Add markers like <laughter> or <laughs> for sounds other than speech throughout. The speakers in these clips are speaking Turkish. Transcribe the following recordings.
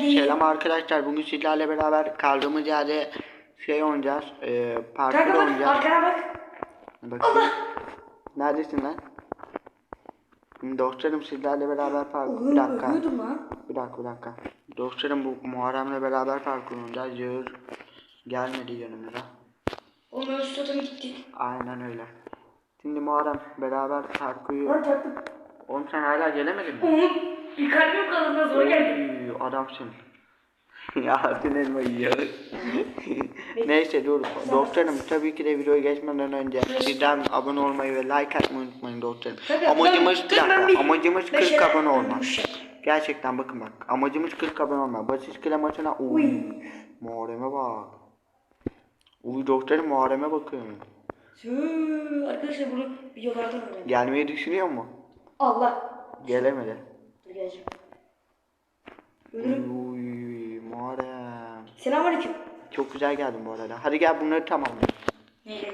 Selam arkadaşlar. Bugün sizlerle beraber kaldığımız yerde şey oynayacağız. E, parkur Kanka bak oynayacağız. arkana bak. Bakayım. Neredesin lan? Dostlarım sizlerle beraber parkur... Bir dakika. Uyudum lan. Bir dakika bir dakika. Dostlarım bu Muharrem'le beraber parkur oynayacağız. Yağız gelmedi yanımıza. Oğlum odama gitti. Aynen öyle. Şimdi Muharrem beraber parkuru... Oğlum sen hala gelemedin mi? Bir kalbim kaldı zor geldi. Oy, adamsın. <laughs> ya altın elma yiyor. <laughs> Neyse dur dostlarım tabii ki de videoya geçmeden önce sizden abone olmayı ve like atmayı unutmayın dostlarım. Tabii, Amacımız ben- bir dakika amacımız beş 40 yere abone olmak. Gerçekten bakın bak amacımız 40 abone olmak. Basit klamasına uy. Muharrem'e bak. Uy dostlarım Muharrem'e bakın. Arkadaşlar bunu videolardan öğrendim. Gelmeyi düşünüyor mu? Allah. Gelemedi. Dur geleceğim. Ölürüm. Uy Muharrem. Selamünaleyküm. Çok güzel geldin bu arada. Hadi gel bunları tamamlayalım. Neyle?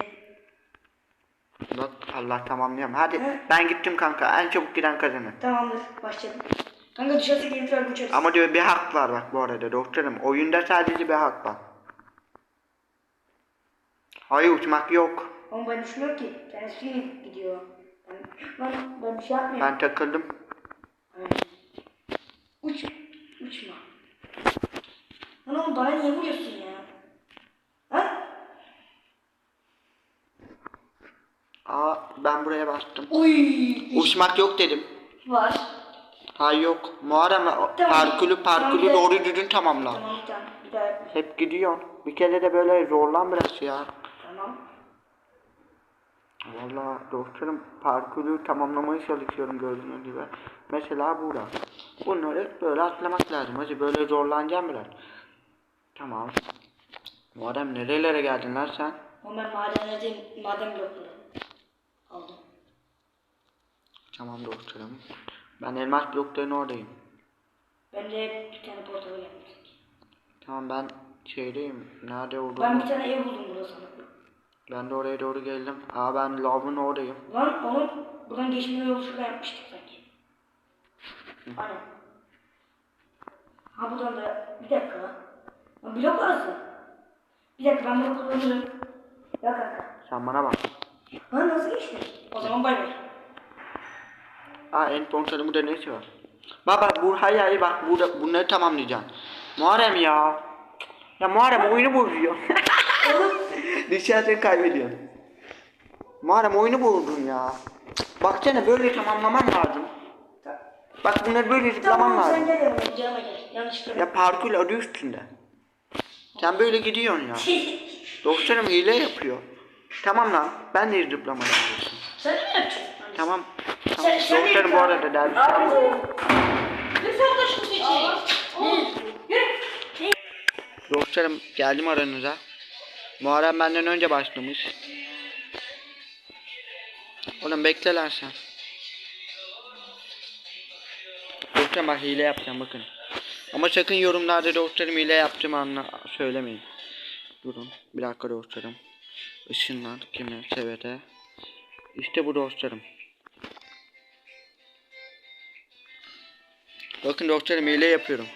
Bak Allah tamamlayalım. Hadi He. ben gittim kanka. En çabuk giden kazanır. Tamamdır. Başladım. Kanka dışarısı gelip ver uçarız. Ama diyor bir hak var bak bu arada doktorum. Oyunda sadece bir hak var. Hayır uçmak yok. Ama ben düşünmüyorum ki. Kendisi gidiyor. Ben, lan ben bir şey yapmıyorum. Ben takıldım. Uç. Uçma. Lan oğlum bana niye vuruyorsun ya? Ha? Aa ben buraya bastım. Uy. Uçmak yok dedim. Var. Hayır yok. Muharrem Tamam. parkuru Tamam, doğru düzgün tamamla. Tamam tamam. Bir daha yapma. Hep gidiyor. Bir kere de böyle zorlan biraz ya. Tamam. Valla dostlarım parkuru tamamlamaya çalışıyorum gördüğünüz gibi. Mesela burada. Bunları böyle atlamak lazım. Hadi böyle zorlanacağım biraz. Tamam. Muharrem nerelere geldin lan sen? Ama ben madenlerdeyim. Maden blokları. Aldım. Tamam dostlarım. Ben elmas bloklarının oradayım. Ben de bir tane portala geldim. Tamam ben şeydeyim. Nerede olduğumu. Ben bir tane ev buldum burada sana. Ben de oraya doğru geldim. Aa ben lavın oradayım. Lan oğlum buradan geçmeyi yolu şuradan yapmıştık sanki. Aynen. Ha buradan da bir dakika. Lan blok arası. Bir dakika ben bunu kullanırım. Ya kanka. Sen bana bak. Ha nasıl geçti? O zaman bay bay. Aa en ponçanın burada nesi var? Baba bu hayır hayır bak burada bunları tamamlayacaksın. Muharrem ya. Ya Muharrem oyunu bozuyor. <laughs> <laughs> Dışarıda kaybediyorsun. Muharrem oyunu bozdun ya. Baksana böyle tamamlaman lazım. Bak bunları böyle zıplaman Tamam sen lazım. gel yanıma. Canıma gel. Yanlışlıkla. Ya parkur adı üstünde. Sen böyle gidiyorsun ya. <laughs> Doktorum hile yapıyor. Tamam lan ben de zıplamadan yapıyorsun. sen ne yapacaksın? Tamam. Sen, tamam. sen Doktorum bu arada derdi. Lütfen da şunu seçeyim. Yürü. Dostlarım geldim aranıza. Muharrem benden önce başlamış. Oğlum bekle lan sen. Dostlarım bak hile yapacağım bakın. Ama sakın yorumlarda dostlarım hile yaptığımı anla söylemeyin. Durun bir dakika dostlarım. Işınlar kime sevede. İşte bu dostlarım. Bakın dostlarım hile yapıyorum.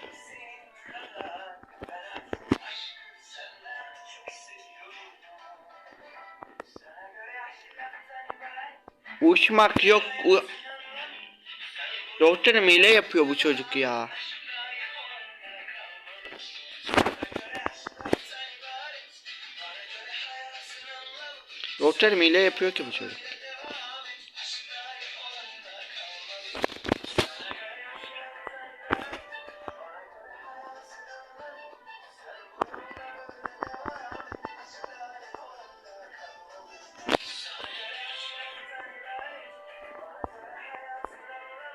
Uçmak yok. U Doktorum hile yapıyor bu çocuk ya. Doktorum hile yapıyor ki bu çocuk.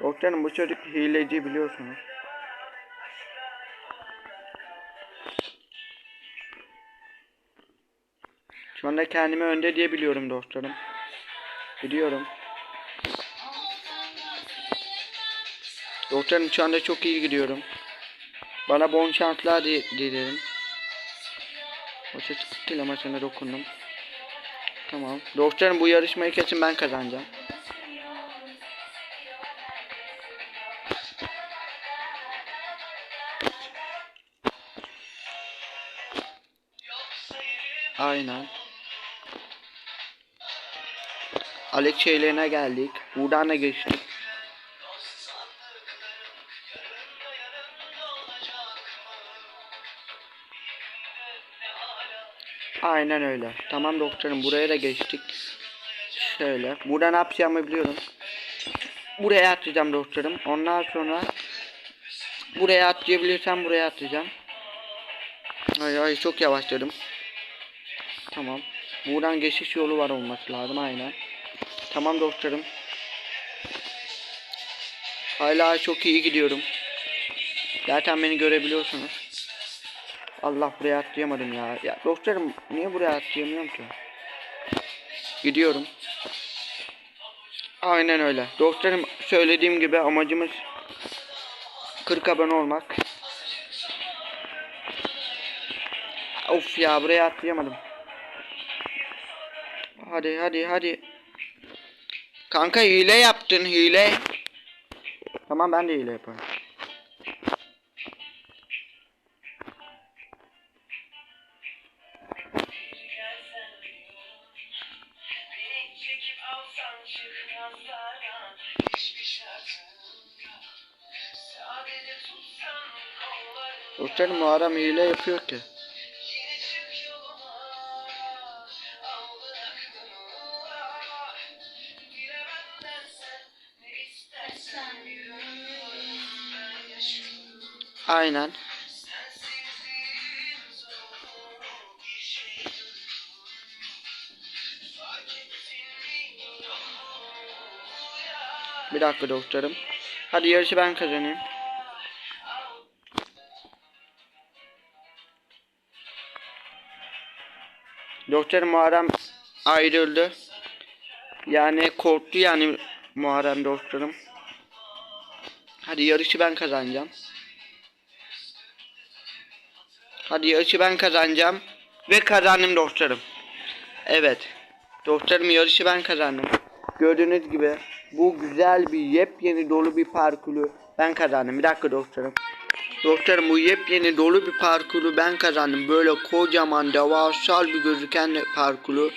Doktorum bu çocuk hileci biliyorsunuz. Şu anda kendimi önde diye biliyorum dostlarım. Biliyorum. Doktorum şu anda çok iyi gidiyorum. Bana bon şanslar di- dilerim. Değil ama sana dokundum. Tamam. Doktorum bu yarışmayı kesin ben kazanacağım. Aynen. Alex şeylerine geldik. Buradan da geçtik. Aynen öyle. Tamam doktorum buraya da geçtik. Şöyle. Burada ne yapacağımı biliyorum. Buraya atlayacağım doktorum. Ondan sonra buraya atlayabilirsem buraya atlayacağım. Ay ay çok yavaşladım. Tamam. Buradan geçiş yolu var olması lazım aynen. Tamam doktorum. Hala çok iyi gidiyorum. Zaten beni görebiliyorsunuz. Allah buraya atlayamadım ya. Ya doktorum niye buraya atlayamıyorum ki? Gidiyorum. Aynen öyle. Doktorum söylediğim gibi amacımız 40 abone olmak. Of ya buraya atlayamadım. Hadi hadi hadi. Kanka hile yaptın hile. Tamam ben de hile yaparım. Dostlarım adam hile yapıyor ki. Aynen. Bir dakika doktorum. Hadi yarışı ben kazanayım. Doktorum Muharrem ayrıldı. Yani korktu yani Muharrem doktorum. Hadi yarışı ben kazanacağım. Hadi yarışı ben kazanacağım. Ve kazandım doktorum. Evet. Doktorum yarışı ben kazandım. Gördüğünüz gibi bu güzel bir yepyeni dolu bir parkuru ben kazandım. Bir dakika doktorum. Doktorum bu yepyeni dolu bir parkuru ben kazandım. Böyle kocaman devasal bir gözüken parkuru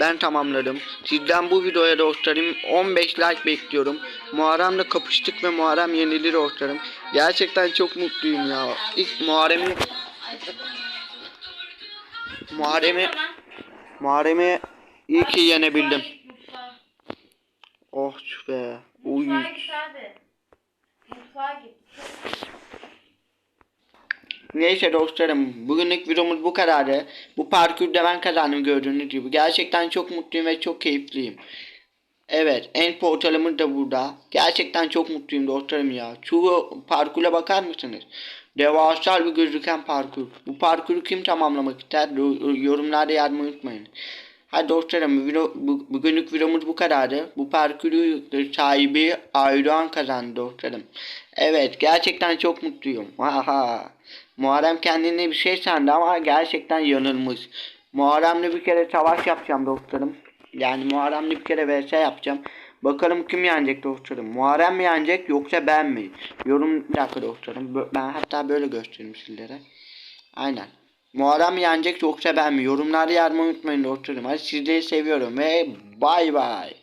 ben tamamladım. Sizden bu videoya doktorum 15 like bekliyorum. Muharrem'le kapıştık ve Muharrem yenildi doktorum. Gerçekten çok mutluyum ya. İlk Muharrem'i Muharrem'i Muharrem'i iyi ki yenebildim. Oh be. Uy. Mutfağa git hadi. Mutfağa git. Neyse dostlarım bugünlük videomuz bu kadardı. Bu parkurda ben kazandım gördüğünüz gibi. Gerçekten çok mutluyum ve çok keyifliyim. Evet en portalımız da burada. Gerçekten çok mutluyum dostlarım ya. Şu parkura bakar mısınız? Devasal bir gözüken parkur. Bu parkuru kim tamamlamak ister? Yo- Yorumlarda yazmayı unutmayın. Hadi dostlarım video, bu, bugünlük videomuz bu kadardı. Bu parkuru sahibi Aydoğan kazandı dostlarım. Evet gerçekten çok mutluyum. Aha. Muharrem kendine bir şey sandı ama gerçekten yanılmış. Muharrem'le bir kere savaş yapacağım dostlarım. Yani Muharrem'le bir kere vs yapacağım. Bakalım kim yenecek dostlarım. Muharrem mi yenecek yoksa ben mi? Yorum bir dakika dostlarım. Ben hatta böyle göstereyim sizlere. Aynen. Muharrem yenecek yoksa ben mi? Yorumlarda yazmayı unutmayın dostlarım. Hadi sizleri seviyorum ve bay bay.